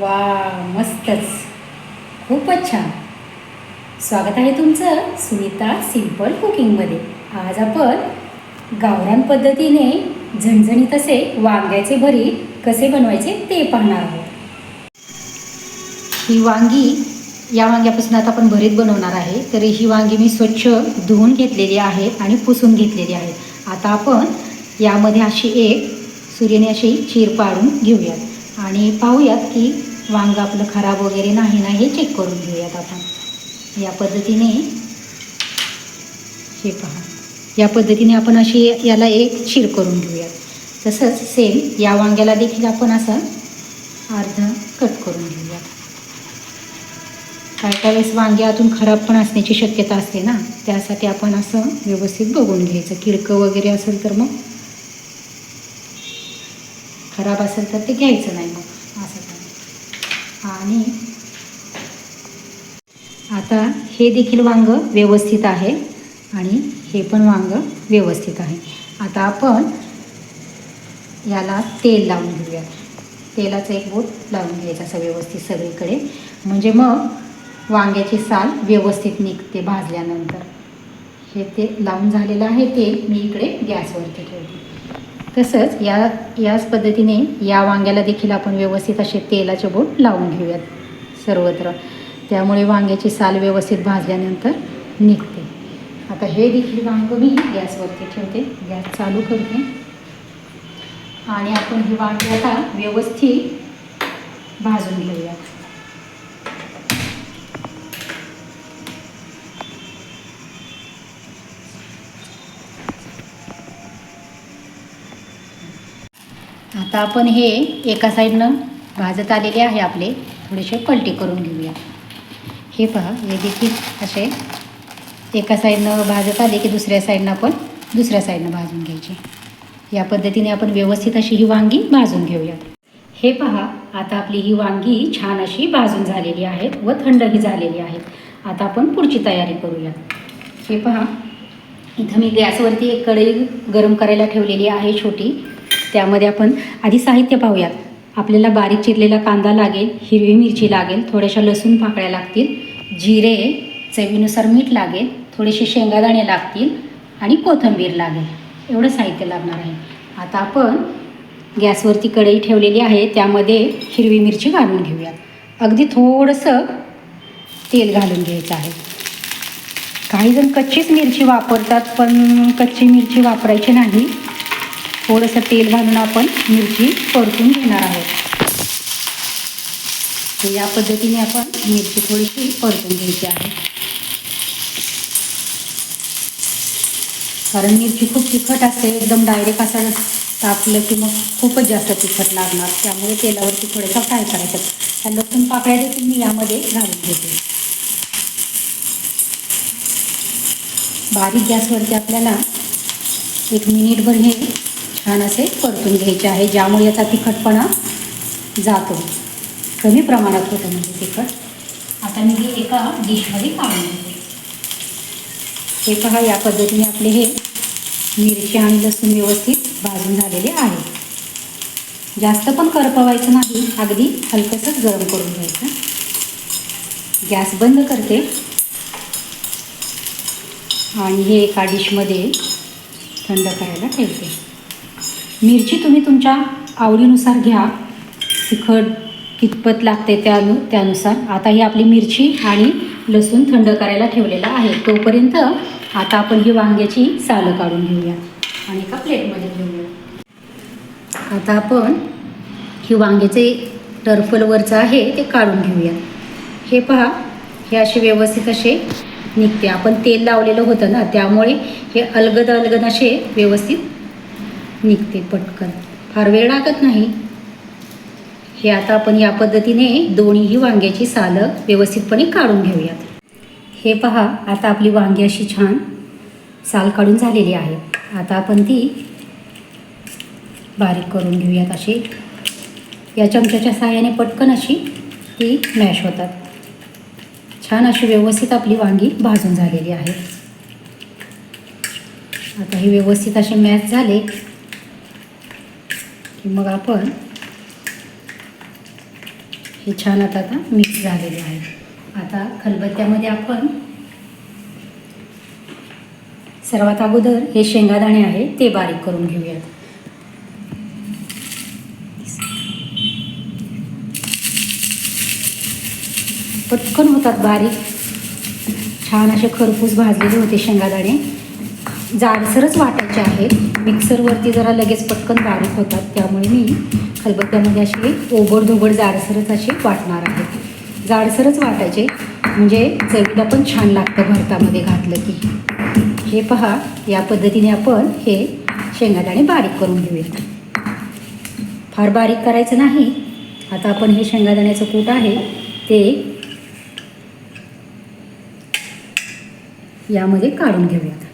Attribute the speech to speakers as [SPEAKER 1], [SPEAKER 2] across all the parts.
[SPEAKER 1] वा मस्तच. खूपच छान. स्वागत आहे तुमचं सुनीता सिंपल कुकिंगमध्ये. आज आपण गावरान पद्धतीने झणझणीत असे वांग्याचे भरीत कसे बनवायचे ते पाहणार आहोत. ही वांगी या वांग्यापासून आता आपण भरीत बनवणार आहे. तर ही वांगी मी स्वच्छ धुवून घेतलेली आहे आणि पुसून घेतलेली आहे. आता आपण यामध्ये अशी एक सूर्यने अशी चीर पाडून घेऊयात. आणि पाहूयात की वांग आपलं खराब वगैरे नाही ना हे चेक करून घेऊयात आपण. या पद्धतीने हे पहा. या पद्धतीने आपण अशी याला एक शिर करून घेऊयात. तसंच सेम या वांग्याला देखील आपण असं अर्ध कट करून घेऊयात. काय काय वेळेस वांगे आतून खराब पण असण्याची शक्यता असते ना. त्यासाठी आपण असं व्यवस्थित बघून घ्यायचं. किडकं वगैरे असेल तर मग खराब असेल तर ते घ्यायचं नाही मग. असं काय आणि आता हे देखील वांग व्यवस्थित आहे आणि हे पण वांग व्यवस्थित आहे. आता आपण याला तेल लावून घेऊया. तेलाचं एक बोट लावून घ्यायचं असं व्यवस्थित सगळीकडे. म्हणजे मग वांग्याची साल व्यवस्थित निघते भाजल्यानंतर. हे ते लावून झालेलं आहे ते मी इकडे गॅसवरती ठेवते. तसंच या याच पद्धतीने या वांग्याला देखील आपण व्यवस्थित असे तेलाचे बोट लावून घेऊयात सर्वत्र. त्यामुळे वांग्याची साल व्यवस्थित भाजल्यानंतर निघते. आता हे देखील वांग मी गॅसवरती ठेवते. गॅस चालू करते. आणि आपण ही वांगी आता व्यवस्थित भाजून घेऊयात. आता आपण हे एका साईडनं भाजत आलेले आहे आपले. थोडेसे पलटी करून घेऊया. हे पहा हे देखील असे एका साईडनं भाजत आले की दुसऱ्या साईडनं आपण दुसऱ्या साईडनं भाजून घ्यायचे. या पद्धतीने आपण व्यवस्थित अशी ही वांगी भाजून घेऊयात. हे पहा आता आपली ही वांगी छान अशी भाजून झालेली आहेत व थंडही झालेली आहेत आता आपण पुढची तयारी करूयात. हे पहा इथं मी गॅसवरती एक कढई गरम करायला ठेवलेली आहे छोटी. त्यामध्ये आपण आधी साहित्य पाहूयात. आपल्याला बारीक चिरलेला कांदा लागेल हिरवी मिरची लागेल थोड्याशा लसूण पाकळ्या लागतील जिरे चवीनुसार मीठ लागेल थोडेसे शेंगादाणे लागतील आणि कोथिंबीर लागेल. एवढं साहित्य लागणार आहे. आता आपण गॅसवरती कढई ठेवलेली आहे त्यामध्ये हिरवी मिरची घालून घेऊयात. अगदी थोडंसं तेल घालून घ्यायचं आहे. काही जण कच्चीच मिरची वापरतात पण कच्ची मिरची वापरायची नाही. थोडंसं तेल घालून आपण मिरची परतून घेणार आहोत. तर या पद्धतीने आपण मिरची थोडीशी परतून घ्यायची आहे. कारण मिरची खूप तिखट असते एकदम डायरेक्ट असं टाकलं की मग खूपच जास्त तिखट लागणार. त्यामुळे तेलावरती थोडंसं फ्राय करायचं. त्या लसूण पाकळ्या देखील मी यामध्ये घालून घेते. बारीक गॅसवरती आपल्याला एक मिनिटभर हे छान असे परतून घ्यायचे आहे ज्यामुळे याचा तिखटपणा जातो. कमी प्रमाणात होतं म्हणजे तिखट. आता मी हे एका डिशमध्ये काढून घेते. हे पहा या पद्धतीने आपले हे मिरची आणि लसूण व्यवस्थित भाजून झालेले आहे. जास्त पण करपवायचं नाही अगदी हलकंसंच गरम करून घ्यायचं. गॅस बंद करते. आणि हे एका डिशमध्ये थंड करायला ठेवते. मिरची तुम्ही तुमच्या आवडीनुसार घ्या. तिखट कितपत लागते त्यानु त्यानुसार. आता ही आपली मिरची आणि लसूण थंड करायला ठेवलेला आहे. तोपर्यंत आता आपण ही वांग्याची सालं काढून घेऊया आणि एका प्लेटमध्ये घेऊया आता आपण ही वांग्याचे टर्फलवरचं आहे ते काढून घेऊया. हे पहा हे असे व्यवस्थित असे निघते. आपण तेल लावलेलं होतं ना त्यामुळे हे अलगद अलगद असे व्यवस्थित निघते पटकन. फार वेळ लागत नाही. हे आता आपण या पद्धतीने दोन्हीही वांग्याची सालं व्यवस्थितपणे काढून घेऊयात. हे पहा आता आपली वांगी अशी छान साल काढून झालेली आहे. आता आपण ती बारीक करून घेऊयात अशी. या चमच्याच्या सहाय्याने पटकन अशी ती मॅश होतात. छान अशी व्यवस्थित आपली वांगी भाजून झालेली आहे. आता हे व्यवस्थित असे मॅच झाले की मग आपण हे छान आता आता मिक्स झालेले आहे आता खलबत्त्यामध्ये आपण सर्वात अगोदर हे शेंगादाणे आहे ते बारीक करून घेऊयात. पटकन होतात बारीक. छान असे खरपूस भाजलेले होते शेंगादाणे. जाडसरच वाटायचे आहेत. मिक्सरवरती जरा लगेच पटकन बारीक होतात. त्यामुळे मी खलबत्त्यामध्ये असे ओबडधोबड जाडसरच असे वाटणार आहे. जाडसरच वाटायचे. म्हणजे चवीला पण छान लागतं भरतामध्ये घातलं की. हे पहा या पद्धतीने आपण हे शेंगादाणे बारीक करून घेऊया फार बारीक करायचं नाही. आता आपण हे शेंगादाण्याचं कूट आहे ते यामध्ये काढून घेऊयात.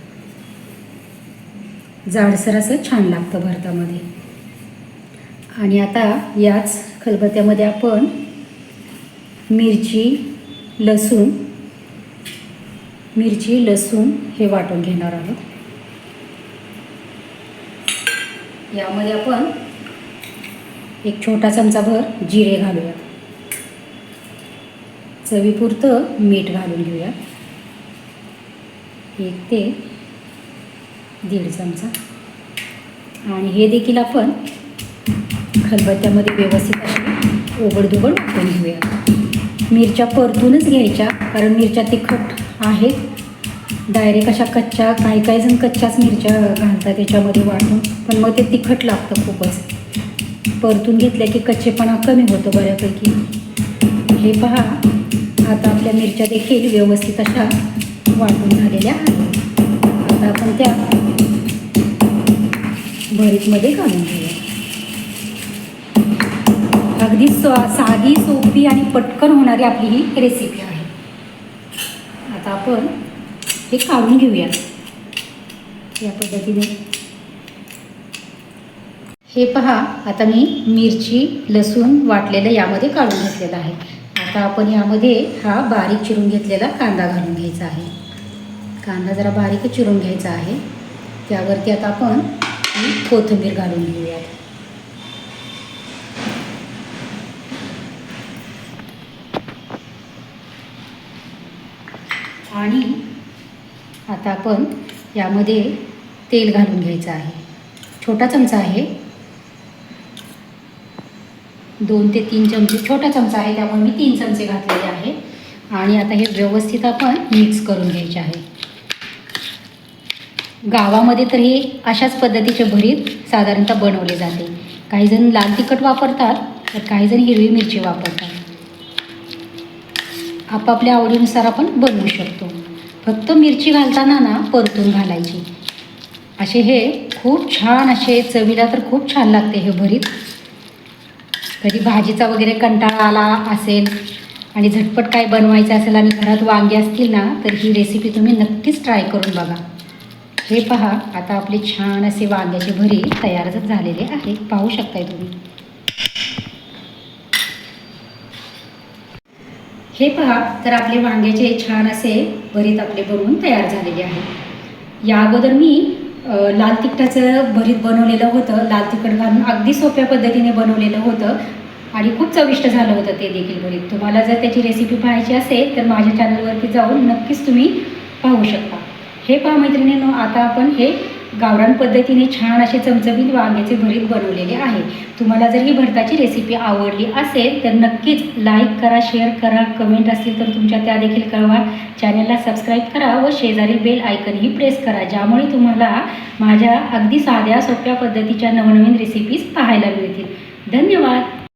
[SPEAKER 1] जाडसर असं छान लागतं भरतामध्ये. आणि आता याच खलबत्त्यामध्ये आपण मिरची लसूण मिरची लसूण हे वाटून घेणार आहोत. यामध्ये आपण एक छोटा चमचाभर जिरे घालूयात. चवीपुरतं मीठ घालून घेऊयात. एक ते दीड चमचा. आणि हे देखील आपण खलबत्त्यामध्ये व्यवस्थित अशी ओबडधोबड वाटून घेऊया. मिरच्या परतूनच घ्यायच्या कारण मिरच्या तिखट आहेत डायरेक्ट अशा कच्च्या काही काही जण कच्च्याच मिरच्या घालतात त्याच्यामध्ये वाटून पण मग ते तिखट लागतं खूपच. परतून घेतल्या की कच्चेपणा कमी होतो बऱ्यापैकी. हे पहा आता आपल्या मिरच्या देखील व्यवस्थित अशा वाटून झालेल्या आहेत. आता आपण त्या भरीतमध्ये घालून घेऊया अगदी साधी सोपी आणि पटकन होणारी आपली ही रेसिपी आहे. आता आपण हे काढून घेऊया. या पद्धतीने. हे पहा आता मी मिरची लसूण वाटलेलं यामध्ये काढून घेतलेलं आहे. आता आपण यामध्ये हा बारीक चिरून घेतलेला कांदा घालून घ्यायचा आहे. कांदा जरा बारीक चिरून घ्यायचा आहे. त्यावरती आता आपण कोथिंबीर घालून घेऊयात. आणि आता आपण यामध्ये तेल घालून घ्यायचं आहे. छोटा चमचा आहे. दोन ते तीन चमचे छोटा चमचा आहे त्यामुळे मी तीन चमचे घातलेले आहे आणि आता हे व्यवस्थित आपण मिक्स करून घ्यायचे आहे. गावामध्ये तर हे अशाच पद्धतीचे भरीत साधारणतः बनवले जाते. काही जण लाल तिखट वापरतात तर काही जण हिरवी मिरची वापरतात. आपापल्या आवडीनुसार आपण बनवू शकतो. फक्त मिरची घालताना ना परतून घालायची. असे हे खूप छान असे चवीला तर खूप छान लागते हे भरीत. कधी भाजीचा वगैरे कंटाळा आला असेल आणि झटपट काय बनवायचं असेल आणि घरात वांगे असतील ना तर ही रेसिपी तुम्ही नक्कीच ट्राय करून बघा. हे पहा आता आपले छान असे वांग्याचे भरी तयार झालेले आहे पाहू शकताय तुम्ही. हे पहा तर आपले वांग्याचे छान असे भरीत आपले बनवून तयार झालेले आहे या अगोदर मी लाल तिखटाचं भरीत बनवलेलं होतं. लाल तिखट घालून अगदी सोप्या पद्धतीने बनवलेलं होतं. आणि खूप चविष्ट झालं होतं ते देखील भरीत. तुम्हाला जर त्याची रेसिपी पाहायची असेल तर माझ्या चॅनलवरती जाऊन नक्कीच तुम्ही पाहू शकता. हे पहा मैत्रिणींनो आता आपण हे गावरान पद्धतीने छान असे चमचमीत वांग्याचे भरीत बनवलेले आहे. तुम्हाला जर ही भरताची रेसिपी आवडली असेल तर नक्कीच लाईक करा शेअर करा कमेंट असतील तर तुमच्या त्या देखील कळवा. चॅनलला सबस्क्राईब करा व शेजारी बेल आयकनही प्रेस करा ज्यामुळे तुम्हाला माझ्या अगदी साध्या सोप्या पद्धतीच्या नवनवीन रेसिपीज पाहायला मिळतील. धन्यवाद!